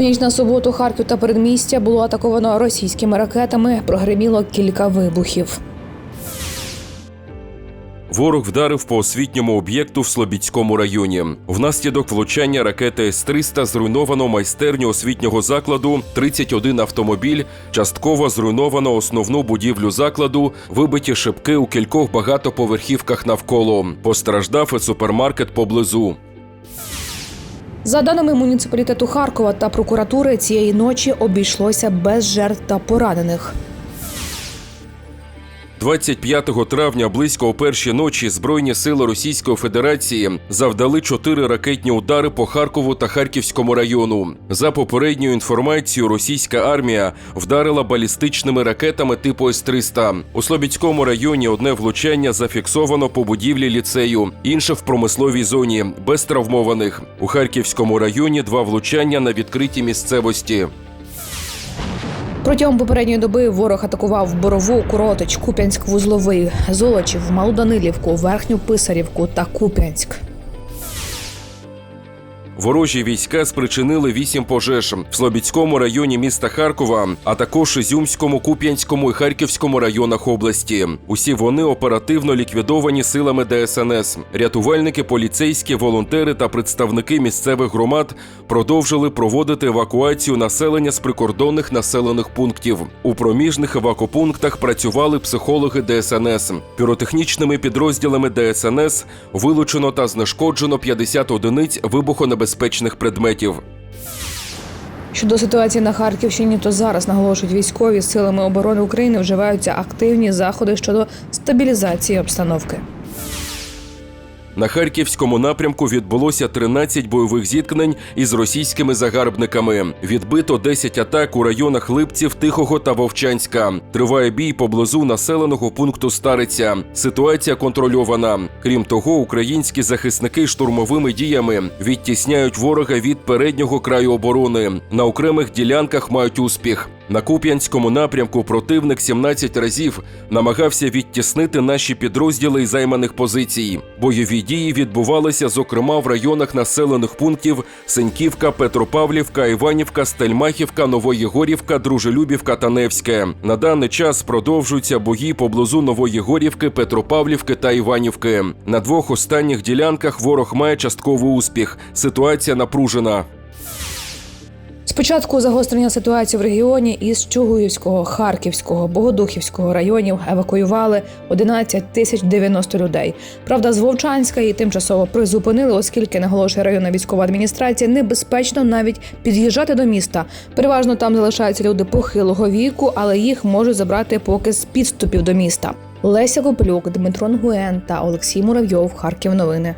У ніч на суботу Харків та передмістя було атаковано російськими ракетами. Прогреміло кілька вибухів. Ворог вдарив по освітньому об'єкту в Слобідському районі. Внаслідок влучання ракети С-300 зруйновано майстерню освітнього закладу, 31 автомобіль, частково зруйновано основну будівлю закладу, вибиті шибки у кількох багатоповерхівках навколо. Постраждав і супермаркет поблизу. За даними муніципалітету Харкова та прокуратури, цієї ночі обійшлося без жертв та поранених. 25 травня близько о першій ночі Збройні сили Російської Федерації завдали чотири ракетні удари по Харкову та Харківському району. За попередньою інформацією, російська армія вдарила балістичними ракетами типу С-300. У Слобідському районі одне влучання зафіксовано по будівлі ліцею, інше в промисловій зоні без травмованих. У Харківському районі два влучання на відкритій місцевості. Протягом попередньої доби ворог атакував Борову, Коротич, Куп'янськ, Вузловий, Золочів, Малу Данилівку, Верхню Писарівку та Куп'янськ. Ворожі війська спричинили вісім пожеж в Слобідському районі міста Харкова, а також Ізюмському, Куп'янському і Харківському районах області. Усі вони оперативно ліквідовані силами ДСНС. Рятувальники, поліцейські, волонтери та представники місцевих громад продовжили проводити евакуацію населення з прикордонних населених пунктів. У проміжних евакопунктах працювали психологи ДСНС. Піротехнічними підрозділами ДСНС вилучено та знешкоджено 50 одиниць вибухонебезпечних предметів. Щодо ситуації на Харківщині, то зараз наголошують військові силами оборони України вживаються активні заходи щодо стабілізації обстановки. На харківському напрямку відбулося 13 бойових зіткнень із російськими загарбниками. Відбито 10 атак у районах Липців, Тихого та Вовчанська. Триває бій поблизу населеного пункту Стариця. Ситуація контрольована. Крім того, українські захисники штурмовими діями відтісняють ворога від переднього краю оборони. На окремих ділянках мають успіх. На Куп'янському напрямку противник 17 разів намагався відтіснити наші підрозділи із займаних позицій. Бойові дії відбувалися, зокрема, в районах населених пунктів Сеньківка, Петропавлівка, Іванівка, Стельмахівка, Новоєгорівка, Дружелюбівка та Невське. На даний час продовжуються бої поблизу Новоєгорівки, Петропавлівки та Іванівки. На двох останніх ділянках ворог має частковий успіх. Ситуація напружена. Спочатку загострення ситуації в регіоні із Чугуївського, Харківського, Богодухівського районів евакуювали 11 тисяч 90 людей. Правда, з Вовчанська її тимчасово призупинили, оскільки наголошує районна військова адміністрація, небезпечно навіть під'їжджати до міста. Переважно там залишаються люди похилого віку, але їх можуть забрати поки з підступів до міста. Леся Коплюк, Дмитро Нгуен та Олексій Муравйов. Харків новини.